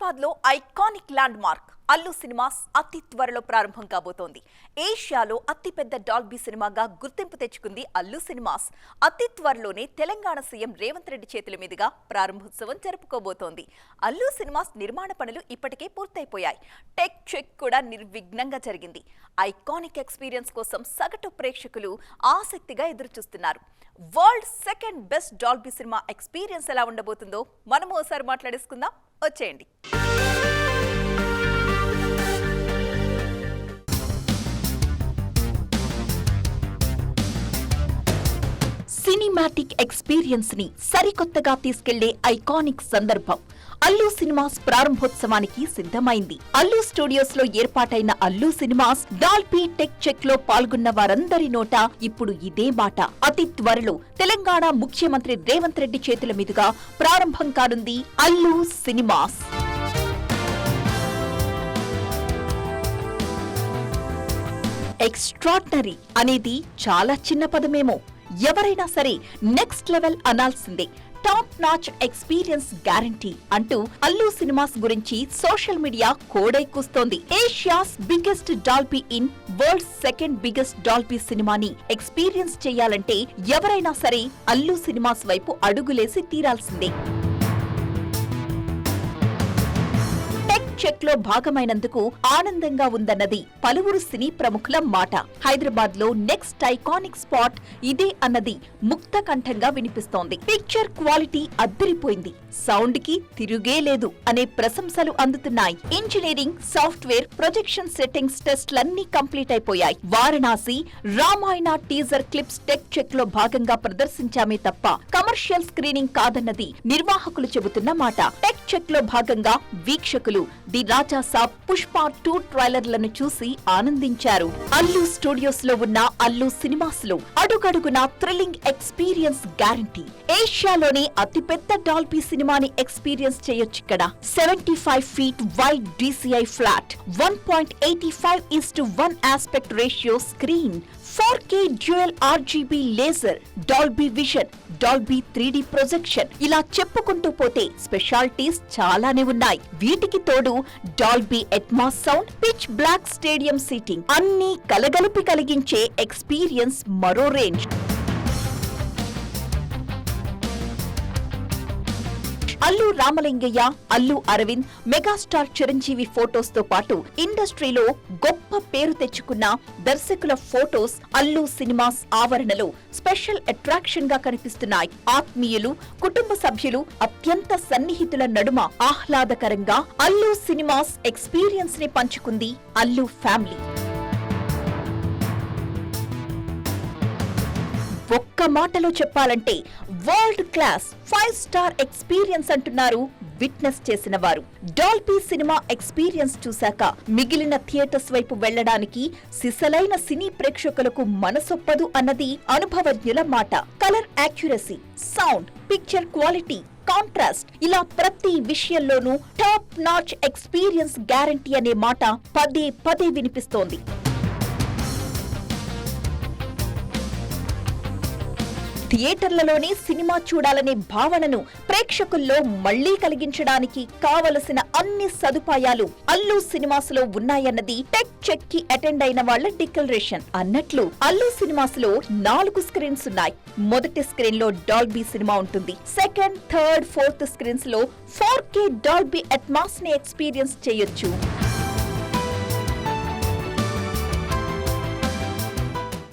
హైదరాబాద్లో iconic landmark Allu cinemas అతి త్వరలో ప్రారంభం కాబోతోంది. ఏషియాలో అతిపెద్ద డాల్బీ సినిమాగా గుర్తింపు తెచ్చుకుంది అల్లు సినిమాస్. అతి త్వరలోనే తెలంగాణ సీఎం రేవంత్ రెడ్డి చేతుల మీదుగా ప్రారంభోత్సవం జరుపుకోబోతోంది. అల్లు సినిమాస్ నిర్మాణ పనులు ఇప్పటికే పూర్తయిపోయాయి. టెక్ చెక్ కూడా నిర్విఘ్నంగా జరిగింది. ఐకానిక్ ఎక్స్పీరియన్స్ కోసం సగటు ప్రేక్షకులు ఆసక్తిగా ఎదురుచూస్తున్నారు. World second best Dolby cinema experience ఎలా ఉండబోతుందో మనము ఒకసారి మాట్లాడేసుకుందాం. వచ్చేయండి. సినిమాటిక్ ఎక్స్పీరియన్స్ని సరికొత్తగా తీసుకెళ్ళే ఐకానిక్ సందర్భం. అల్లు సినిమాస్ ప్రారంభోత్సవానికి సిద్ధమైంది. అల్లు స్టూడియోస్లో ఏర్పాటైన అల్లు సినిమాస్ డాల్పీ టెక్ చెక్లో పాల్గొన్న వారందరి నోట ఇప్పుడు ఇదే మాట అతి త్వరలో తెలంగాణ ముఖ్యమంత్రి రేవంత్ రెడ్డి చేతుల మీదుగా ప్రారంభం కానుంది అల్లు సినిమాస్. ఎక్స్ట్రాడినరీ అనేది చాలా చిన్న పదమేమో. ఎవరైనా సరే నెక్స్ట్ లెవెల్ అనాల్సిందే. టాప్ నాచ్ ఎక్స్పీరియన్స్ గ్యారంటీ అంటూ అల్లు సినిమాస్ గురించి సోషల్ మీడియా కోడై కూస్తోంది. Asia's biggest Dolby in world second biggest Dolby సినిమాని ఎక్స్పీరియన్స్ చేయాలంటే ఎవరైనా సరే అల్లు సినిమాస్ వైపు అడుగులేసి తీరాల్సిందే. చెక్లో భాగమైనందుకు ఆనందంగా ఉందన్నది పలువురు సినీ ప్రముఖుల మాట. హైదరాబాద్లో నెక్స్ట్ ఐకానిక్ స్పాట్ ఇదే అన్నది ముక్త కంఠంగా వినిపిస్తోంది. పిక్చర్ క్వాలిటీ అద్దరిపోయింది. సౌండ్కి తిరుగే లేదు అనే ప్రశంసలు అందుతున్నాయి. ఇంజనీరింగ్ సాఫ్ట్వేర్ ప్రొజెక్షన్ సెట్టింగ్స్ టెస్ట్లన్నీ కంప్లీట్ అయిపోయాయి. Varanasi Ramayana teaser clips tech చెక్లో భాగంగా ప్రదర్శించామే తప్ప కమర్షియల్ స్క్రీనింగ్ కాదన్నది నిర్వాహకులు చెబుతున్న మాట. టెక్ చెక్లో భాగంగా వీక్షకులు ది రాజా సాబ్ పుష్ప టూ ట్రైలర్లను చూసి ఆనందించారు. అల్లు స్టూడియోస్లో ఉన్న అల్లు సినిమాస్లో అడుగడుగున థ్రిల్లింగ్ ఎక్స్పీరియన్స్ గ్యారంటీ. ఏషియాలోనే అతిపెద్ద డాల్బీ సినిమాని ఎక్స్పీరియన్స్ చేయొచ్చు ఇక్కడ. Seventy five feet wide DCI flat one point eighty five is to one aspect ratio screen four K dual RGB laser Dolby vision Dolby three projection ఇలా చెప్పుకుంటూ పోతే specialities చాలానే ఉన్నాయి. వీటికి తోడు Dolby Atmos sound pitch black stadium seating అన్ని కలగలిపి కలిగించే ఎక్స్పీరియన్స్ మరో రేంజ్ అల్లు రామలింగయ్య అల్లు అరవింద్ మెగాస్టార్ చిరంజీవి ఫోటోస్తో పాటు ఇండస్ట్రీలో గొప్ప పేరు తెచ్చుకున్న దర్శకుల ఫోటోస్ అల్లు సినిమాస్ ఆవరణలో స్పెషల్ అట్రాక్షన్గా కనిపిస్తున్నాయి. ఆత్మీయులు కుటుంబ సభ్యులు అత్యంత సన్నిహితుల నడుమ ఆహ్లాదకరంగా అల్లు సినిమాస్ ఎక్స్పీరియన్స్ని పంచుకుంది అల్లు ఫ్యామిలీ. ఒక్క మాటలో చెప్పాలంటే world class five star experience అంటున్నారు విట్నెస్ చేసిన వారు. డాల్బీ సినిమా ఎక్స్పీరియన్స్ చూశాక మిగిలిన థియేటర్స్ వైపు వెళ్ళడానికి సిసలైన సినీ ప్రేక్షకులకు మనసొప్పదు అన్నది అనుభవజ్ఞుల మాట. Colour accuracy sound picture quality contrast ఇలా ప్రతి విషయంలోనూ టాప్ నాచ్ ఎక్స్పీరియన్స్ గ్యారంటీ అనే మాట పదే పదే వినిపిస్తోంది. థియేటర్లలోనే సినిమా చూడాలనే భావనను ప్రేక్షకుల్లో మళ్ళీ కలిగించడానికి కావలసిన అన్ని సదుపాయాలు అల్లు సినిమాస్లో ఉన్నాయన్నది టెక్ చెక్కి అటెండ్ అయిన వాళ్ళ డిక్లరేషన్. అన్నట్లు అల్లు సినిమాస్లో నాలుగు స్క్రీన్స్ ఉన్నాయి. మొదటి స్క్రీన్లో డాల్బీ సినిమా ఉంటుంది. సెకండ్ థర్డ్ ఫోర్త్ స్క్రీన్స్లో ఫోర్ కే డాల్బీ అట్మాస్ని ఎక్స్పీరియన్స్ చేయొచ్చు.